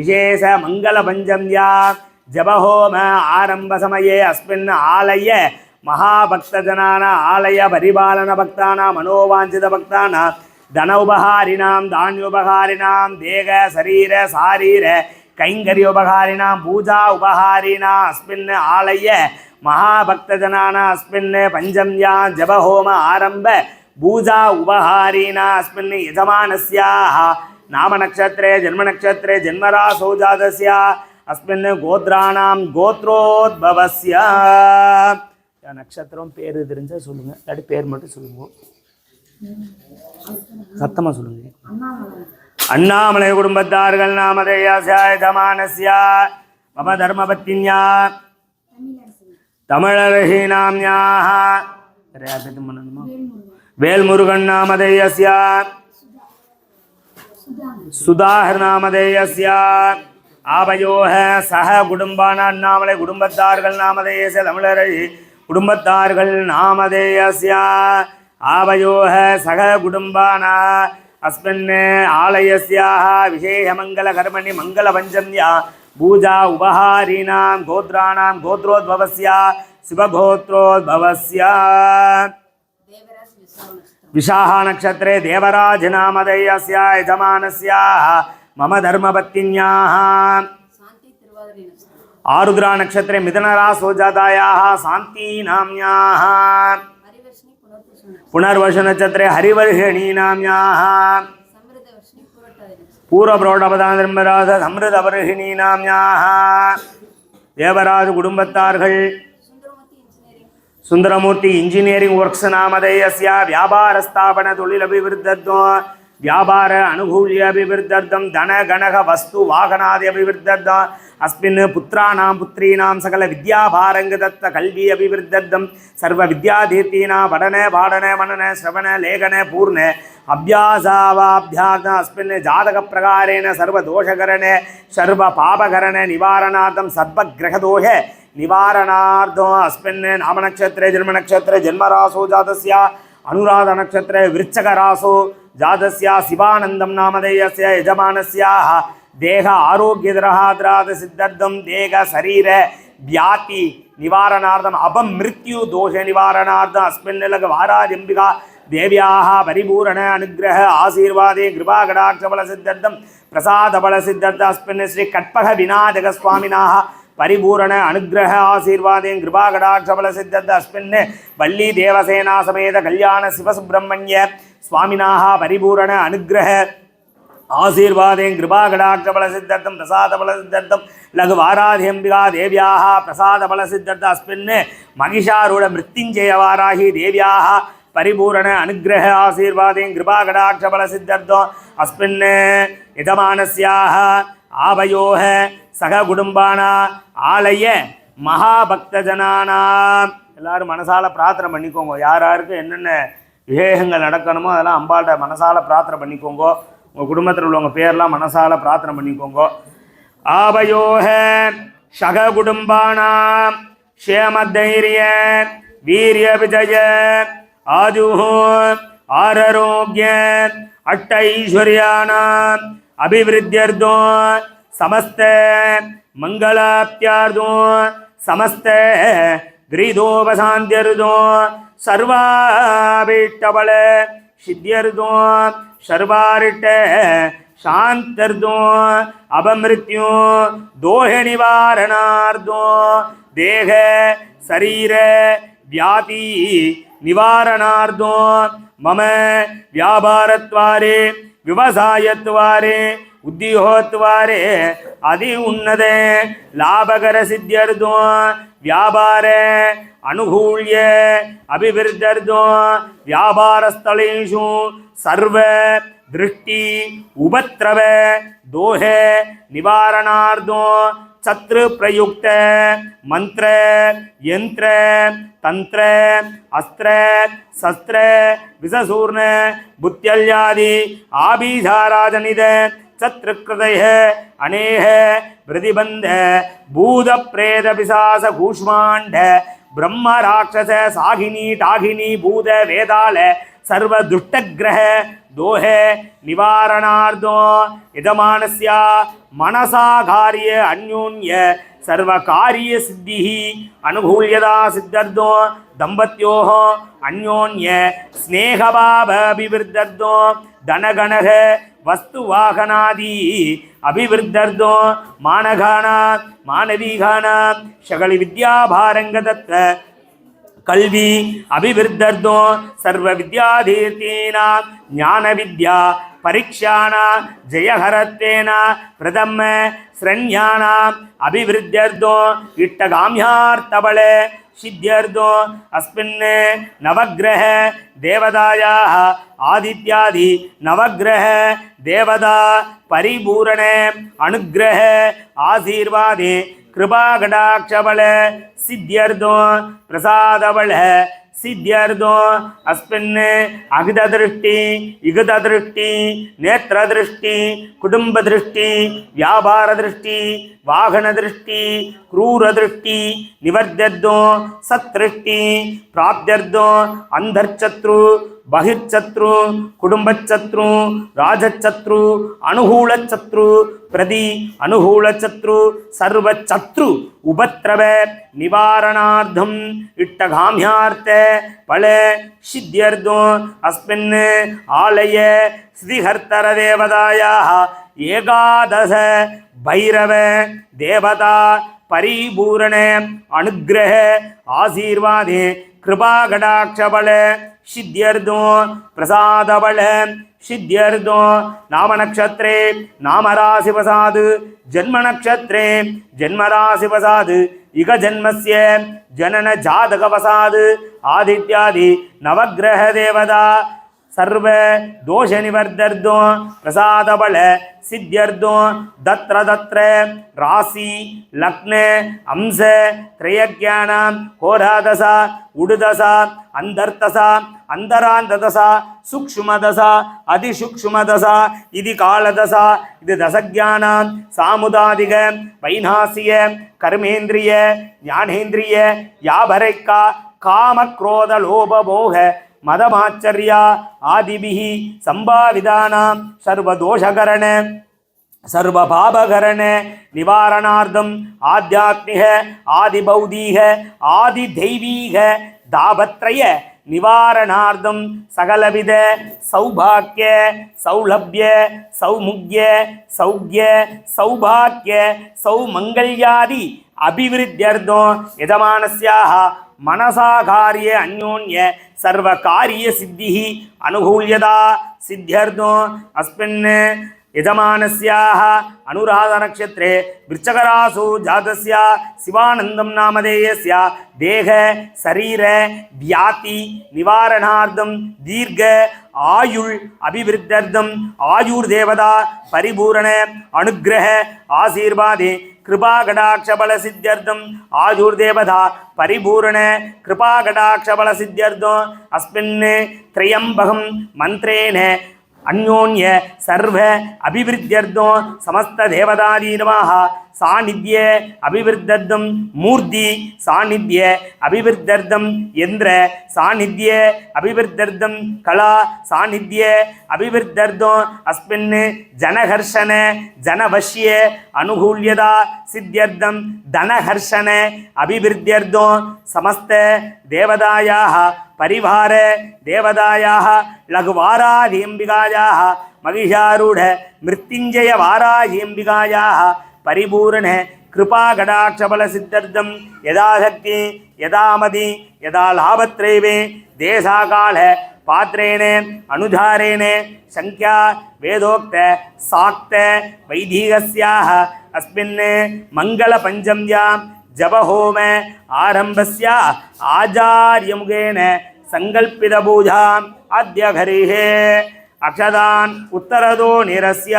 விசேஷ மங்கள பஞ்சம்யா. ஜபஹோம ஆரம்ப சமயே அஸ்மின் ஆலய மகாபக்தஜனான ஆலய பரிபாலன பக்தானா மனோவாஞ்சித பக்தானா தன உபகாரிணாம் தானியோபகாரிணாம் தேக சரீர சாரீர கைங்கரியோபகாரிணாம் பூஜா உபகாரிணா அஸ்மின் ஆலய மகாபக்தஜனான அஸ்மின் பஞ்சம்யா ஜபஹோம ஆரம்ப பூஜா உபகாரிணா அஸ்மின் யஜமானஸ்யாः நாமநக்ஷத்ரே ஜன்மநக்ஷத்ரே ஜன்மராசோ ஜாதஸ்ய அஸ்மின் கோத்ராணாம் கோத்ரோத்பவஸ்ய நட்சத்திரம் பேர் தெரிஞ்சால் சொல்லுங்க. இல்லாட்டி பேர் மட்டும் சொல்லுங்க. சத்தமாக சொல்லுங்க. அண்ணாமலை குடும்பத்தார்கள் நாமதேயாசியாயமானசியா மம தர்மபத்தின்யா தமிழரகி நாம்யாக யார்கிட்ட பண்ணணுமா வேல்முருகன் நாமதேயசியா சுதாகர்நாமதேயஸ்ய ஆபயோக சக குடும்பானான் நாமலை குடும்பத்தார்கள் நாமதேயச தமிழரை குடும்பத்தார்கள் நாமதேயஸ்ய. ஆபயோக சக குடும்பானா அஸ்மின் ஆலயஸ்யாக விசேஷமங்கல கர்மணி மங்கள பஞ்சம்யா. பூஜா உபஹாரிணாம் கோத்ராணாம் கோத்ரோத்பவஸ்யா சிவகோத்ரோத்பவஸ்யா. விசாகா நட்சத்திரே தேவராஜ நாமதேயஸ்யா யஜமானஸ்யா மம தர்மபத்தின்யாஹ ஆருத்ரா நட்சத்திரே மிதனராசோ ஜாதாயாஹ சாந்தி நாம்யாஹ புனர்வஷ நட்சத்திரே ஹரிவர்ஷணி நாம்யாஹ பூரபிரோடபதாந்திரம்பராத சம்ருதவர்ஷிணி நாம்யாஹ தேவராஜ குடும்பத்தார்கள் ಸುಂದರಮೂರ್ತಿ ಇಂಜಿನಿಯರಿಂಗ್ ವರ್ಕ್ಸ್ ನಾಮಧೇಯಸ್ಯ ವ್ಯಾಪಾರ ಸ್ಥಾಪನ ತೊಳಿಲಭಿವೃದ್ಧತ್ವ ವ್ಯಾಪಾರ ಅನುಕೂಲ್ಯ ಅಭಿವೃದ್ಧರ್ಥಂ ಧನ ಗಣಗ ವಸ್ತು ವಾಹನಾದಿ ಅಭಿವೃದ್ಧರ್ಥ ಅಸ್ಮಿನ್ ಪುತ್ರಾಣಾಂ ಪುತ್ರೀನಾಂ ಸಕಲ ವಿದ್ಯಾಭಾರಂಗ ದತ್ತ ಕಲ್ವಿ ಅಭಿವೃದ್ಧರ್ಥಂ ಸರ್ವ ವಿದ್ಯಾಧೀರ್ತೀನ ಪಠನ ಪಾಠನ ಮನನ ಶ್ರವಣ ಲೇಖನ ಪೂರ್ಣ ಅಭ್ಯಾಸಾವಾಭ್ಯಾಸ ಅಸ್ಮಿನ್ ಜಾತಕ ಪ್ರಕಾರೇಣ ಸರ್ವ ದೋಷಕರಣೆ ಸರ್ವ ಪಾಪಕರಣೆ ನಿವಾರಣಾರ್ಥಂ ಸರ್ವಗ್ರಹ ದೋಷ निवारणार्थो अस्मिन् नामनक्षत्रे जन्मनक्षत्रे जन्मरासो जातस्य अनुराधनक्षत्रे वृच्छकरासो जातस्य शिवानन्दं नामधेयस्य यजमानस्याः देह आरोग्यद्रहाद्रादसिद्धर्थं देह शरीर व्याति निवारणार्थम् अपमृत्युदोषनिवारणार्थम् अस्मिन् लघवाराजम्बिका देव्याः परिपूर्ण अनुग्रह आशीर्वादे कृपाकटाक्षबलसिद्धर्थं प्रसादबलसिद्धर्थ अस्मिन् श्रीकट्पघविनायकस्वामिनः परिपूर्ण अनुग्रह आशीर्वादेन कृपा कटाक्षबल பரிபூரண அனுகிரக ஆசீர்வாதேன் கிருபாகடாட்சபல சித்தத் அஸ்மின். வள்ளி தேவசேனா சமேத கல்யாண சிவசுப்பிரமணிய சுவாமினாக பரிபூரண அனுகிரக ஆசீர்வாதேன் கிருபாகடாட்சபலசித்தம் பிரசாதபலசித்தம் லகுவாராதியம்பிகா தேவியாக பிரசாதபலசித்தத்த அஸ்மின். மகிஷாரூட மிருத்யுஞ்சயவாராகி தேவியாக பரிபூரண அனுகிரக ஆசீர்வாதேன் கிருபாகடாட்சபலசித்தம் அஸ்மின். யஜமானஸ்யாக ஆபயோக சக குடும்பானா ஆலய மகாபக்தஜனானா. எல்லாரும் மனசால பிரார்த்தனை பண்ணிக்கோங்க. யார் யாருக்கு என்னென்ன விவேகங்கள் நடக்கணுமோ அதெல்லாம் அம்பாள்கிட்ட மனசால பிரார்த்தனை பண்ணிக்கோங்க. உங்கள் குடும்பத்தில் உள்ளவங்க பேர்லாம் மனசால பிரார்த்தனை பண்ணிக்கோங்க. ஆபயோக சக குடும்பானாம் க்ஷேமதைரிய வீரிய விஜய ஆதுஹோ ஆரோக்கிய அட்டைஸ்வர்யானாம் அபிவிருத்தியர்தோ समस्त मंगलाप्त्यार्दो समस्त ग्रीदोपशान्त्यर्दो सर्वाभीष्टबल सिद्ध्यर्दो सर्वारिष्ट शान्तर्दो अपमृत्यु दोष निवारणार्दो देह शरीर व्याधि निवारणार्दो मम व्यापारत्वारे व्यवसायत्वारे ಉದ್ಯೋಗತ್ವಾರೆ ಅತಿ ಉನ್ನತ ಲಾಭಕರ ಸಿದ್ಧ್ಯರ್ಥೋ ವ್ಯಾಪಾರ ಅನುಕೂಲ್ಯ ಅಭಿವೃದ್ಧರ್ಥೋ ವ್ಯಾಪಾರ ಸ್ಥಳೇಶು ಸರ್ವ ದೃಷ್ಟಿ ಉಪತ್ರವ ದೋಷ ನಿವಾರಣಾರ್ಥೋ ಛತ್ರ ಪ್ರಯುಕ್ತ ಮಂತ್ರ ಯಂತ್ರ சத்ருக்கிருதய அநேக பிரதிபந்த பூத பிரேத பிசாச கூஷ்மாண்ட பிரம்ம ராட்சச சாகினி டாகினி பூத வேதால சர்வ துஷ்டகிரக தோஹ நிவாரணார்த்தோ இதமானஸ்யா மனசா காரிய அந்யோன்ய சர்வ காரிய சித்தி அனுகூல்யதா சித்தர்த்தோ தம்பத்தியோ அந்யோன்ய ஸ்நேகபாப தனகணக வஸ்து வாகனாதி அபிவிருத்தர்தோ மாணகானா மாணவீகானா சகலி வித்யாபாரங்க தத்த கல்வி அபிவிருத்தர்தோ சர்வ வித்யாதீர்த்தீனா ஞான வித்யா பரீட்சானா ஜெயஹரத்தேனா பிரதம ஸ்ரண்யானாம் அபிவிருத்தர்தோ இட்டகாமியார்த்தபல சித்தியர்த்தோ அஸ்மின் நவகிரக தேவதாயாः ஆதித்யாதி நவகிரக தேவதா பரிபூரண அனுகிரக ஆசீர்வாதே ಸಿದ್ಧಾರ್ಧೋ ಅಸ್ಮಿನ್ ಅಗದ ದೃಷ್ಟಿ ಯುಗದ ದೃಷ್ಟಿ ನೇತ್ರ ದೃಷ್ಟಿ ಕುಟುಂಬ ದೃಷ್ಟಿ ವ್ಯಾಪಾರ ದೃಷ್ಟಿ ವಾಹನ ದೃಷ್ಟಿ ಕ್ರೂರ ದೃಷ್ಟಿ ನಿವರ್ಧರ್ಧೋ ಸತ್ ದೃಷ್ಟಿ ಪ್ರಾಪ್ತ್ಯರ್ಧೋ ಅಂಧರ್ಚತ್ರು பகிர்ச்சத்ரு குடும்பச்சத்ரு ராஜச்சத்ரு அனுகூலச்சத்ரு பிரதி அனுகூலச்சத்ரு சர்வச்சத்ரு உபத்ரவ நிவாரணார்த்தம் இட்டகாமியார்த்த பல சித்தியர்த்தம் அஸ்மின் ஆலய ஸ்ரீஹர்த்தரதேவதாயாக ஏகாதச பைரவ தேவதா பரிபூரண அனுகிரக ஆசீர்வாதே கிருபாகடாட்சபல சித்தியர்தோ பிரசாதவள சித்தியர்தோ நாம நக்ஷத்ரே நாமராசி பிரசாது ஜன்ம நக்ஷத்ரே ஜன்மராசி பிரசாது இக ஜன்மஸ்ய ஜனன ஜாதக பிரசாது ஆதித்யாதி நவகிரக தேவதா ಸರ್ವ ದೋಷ ನಿವರ್ಧರ್ಧೋ ಪ್ರಸಾದ ಬಳ ಸಿದ್ಧ್ಯರ್ಧೋ ದತ್ರ ದತ್ರ ರಾಶಿ ಲಗ್ನ ಅಂಶ ತ್ರಯಜ್ಞಾನ ಹೋರಾದಸ ಉಡುದಸ ಅಂತರ್ತಸ ಅಂತರಾಂಧದಸ ಸೂಕ್ಷ್ಮದಸ அதிசூக்ஷ்மதச இது காலதச இது தசஜான சாமுதாதிக வைநாசிய கர்மேந்திரிய ஞானேந்திரிய யாபரைக்கா காமக்ரோத லோபபோக மதமாச்சரியா ஆதிபிஹி சம்பாவிதானாம் சர்வதோஷகரண சர்வபாபகரண நிவாரணார்த்தம் ஆத்தியாத்மிக ஆதிபௌதீக ஆதிதெய்வீக தாபத்ரய நிவாரணார்த்தம் சகலவித சௌபாக்கிய சௌலபிய சௌமுக்ய சௌக்ய சௌபாக்கிய சௌமங்கல்யாதி அபிவிருத்தியர்த்தம் யஜமானஸ்யாக மனசா காரிய அந்யோன்ய சர்வ காரிய சித்தி அனுகூல்யதா சித்தியர்த்தம் அஸ்மின் यजमानस्याः अनुराधनक्षत्रे वृक्षकरासु जातस्य शिवानन्दं नामधेयस्य देह शरीर व्याति निवारणार्थं दीर्घ ஆயுள் அபிவிருத்தர்த்தம் ஆயுர் தேவதா பரிபூரண அனுகிரக ஆசீர்வாதே कृपाकटाक्षबलसिद्ध्यर्थम् आयुर्देवता परिपूर्ण कृपाकटाक्षबलसिद्ध्यर्थो अस्मिन् त्र्यम्बकं मन्त्रेण அந்யோன்ய சர்வ அபிவிருத்தியர்த்தம் சமஸ்த தேவதாதீனமாக சாநித்திய அபிவிருத்தம் மூர்த்தி சாநித்திய அபிவிருத்தம் எந்திர சாநித்திய அபிவிருத்தம் கலா சாநித்திய அபிவிருத்தம் அஸ்மின் ஜனஹர்ஷன ஜனவஷ்ய அனுகூல்யதா சித்தியர்த்தம் தனஹர்ஷன அபிவிருத்தியர்த்தம் சமஸ்த தேவதாயாக. परिवार देवतायाः लघुवाराधियम्बिकायाः महिषारूढ मृत्युञ्जयवाराहियम्बिकायाः परिपूर्ण कृपाकटाक्षबलसिद्ध्यर्थं यदाशक्ति यदामति यदा लाभत्रैवे देशाकाल पात्रेण अनुधारेण संख्या वेदोक्त साक्त वैदिकस्याः अस्मिन् मङ्गलपञ्चम्यां जपहोम आरम्भस्य आचार्यमुखेन सङ्कल्पितपूजाम् अद्य हरिः। अक्षदान् उत्तरदो निरस्य।